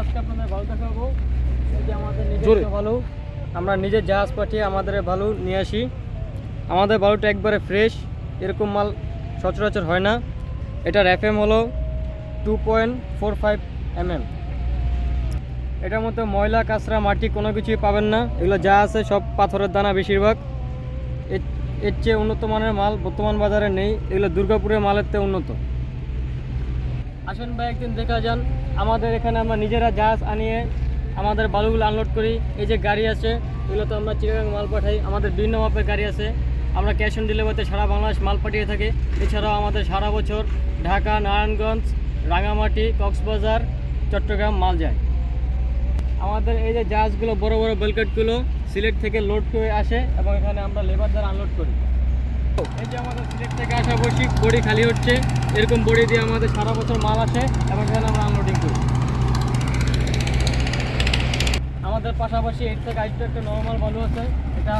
আজকে আপনাদের ভালো দেখাবো আমাদের। নিজস্ব বালু আমরা নিজের জাহাজ পাঠিয়ে আমাদের ভালো নিয়ে আসি। আমাদের বালুটা একবারে ফ্রেশ এরকম মাল সচরাচর হয় না। এটার এফ এম হলো two point four five mm এটার মধ্যে ময়লা কাঁচরা মাটি কোনো কিছুই পাবেন না। এগুলো যা আছে সব পাথরের দানা বেশিরভাগ। এর এর চেয়ে উন্নত মানের মাল বর্তমান বাজারে নেই। এগুলো দুর্গাপুরের মালের চেয়ে উন্নত। আসেন ভাই একদিন দেখা যান। আমাদের এখানে আমরা নিজেরা জাহাজ আনিয়ে আমাদের বালুগুলো আনলোড করি। এই যে গাড়ি আছে, এগুলো তো আমরা চিটাগাং মাল পাঠাই। আমাদের বিভিন্ন মাপের গাড়ি আছে। আমরা ক্যাশ অন ডেলিভারিতে সারা বাংলাদেশ মাল পাঠিয়ে থাকি। এছাড়াও আমাদের সারা বছর ঢাকা, নারায়ণগঞ্জ রাঙামাটি কক্সবাজার, চট্টগ্রাম মাল যায়। আমাদের এই যে জাহাজগুলো বড় বড় বেলকেটগুলো সিলেট থেকে লোড করে আসে এবং এখানে আমরা লেবার দ্বারা আনলোড করি। এই যে আমাদের সিলেট থেকে আসা বসি বড়ি খালি হচ্ছে। এরকম বড়ি দিয়ে আমাদের সারা বছর মাল আসে এবং এখানে আমরা আনলোডিং করি। আমাদের পাশাপাশি এর থেকে আরেকটু একটা নর্মাল বালু আছে। এটা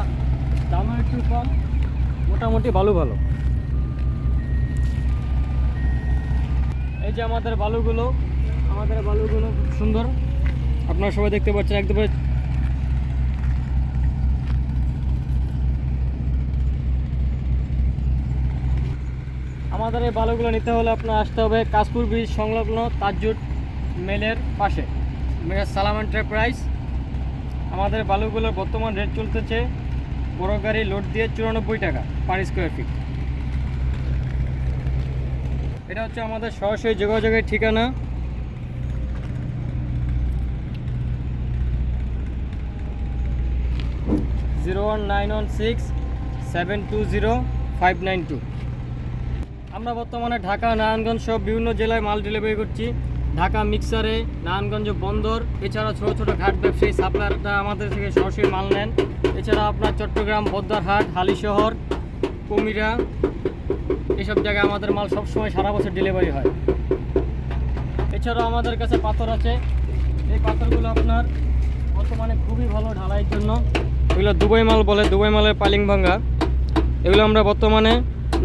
দামও একটু কম, মোটামুটি বালু ভালো। এই যে আমাদের বালুগুলো আমাদের বালুগুলো খুব সুন্দর। আপনারা সবাই দেখতে পাচ্ছেন, একদম আমাদের এই বালুগুলো নিতে হলে আপনার আসতে হবে কাশপুর ব্রিজ সংলগ্ন তাজুট মেলের পাশে। মেয়ের সালাম এন্টারপ্রাইজ আমাদের বালুগুলোর বর্তমান রেট চলতেছে বড় গাড়ি লোড দিয়ে চুরানব্বই টাকা পার স্কোয়ার ফিট এটা হচ্ছে আমাদের সরাসরি যোগাযোগের ঠিকানা। Zero one nine one six seven two zero five nine two আমরা বর্তমানে ঢাকা, নারায়ণগঞ্জ সহ বিভিন্ন জেলায় মাল ডেলিভারি করছি। ঢাকা মিক্সারে নারায়ণগঞ্জ বন্দর, এছাড়া ছোটো ছোটো ঘাট ব্যবসায়ী সাপ্লায়াররা আমাদের থেকে সরাসরি মাল নেন। এছাড়া আপনার চট্টগ্রাম বদ্দারহাট হালিশহর, কুমিরা, এসব জায়গায় আমাদের মাল সবসময় সারা বছর ডেলিভারি হয়। এছাড়াও আমাদের কাছে পাথর আছে। এই পাথরগুলো আপনার বর্তমানে খুবই ভালো ঢালাইয়ের জন্য। এগুলো দুবাই মাল বলে, দুবাই মালের পালিং ভাঙ্গা। এগুলো আমরা বর্তমানে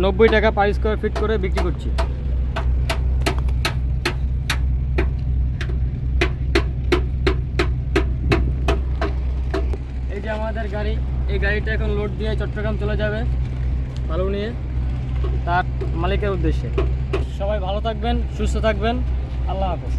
নব্বই টাকা পার স্কোয়ার ফিট করে বিক্রি করছি। এই যে আমাদের গাড়ি, এই গাড়িটা এখন লোড দিয়ে চট্টগ্রাম চলে যাবে ভালো নিয়ে, তার মালিকের উদ্দেশ্যে। সবাই ভালো থাকবেন, সুস্থ থাকবেন, আল্লাহ হাফেজ।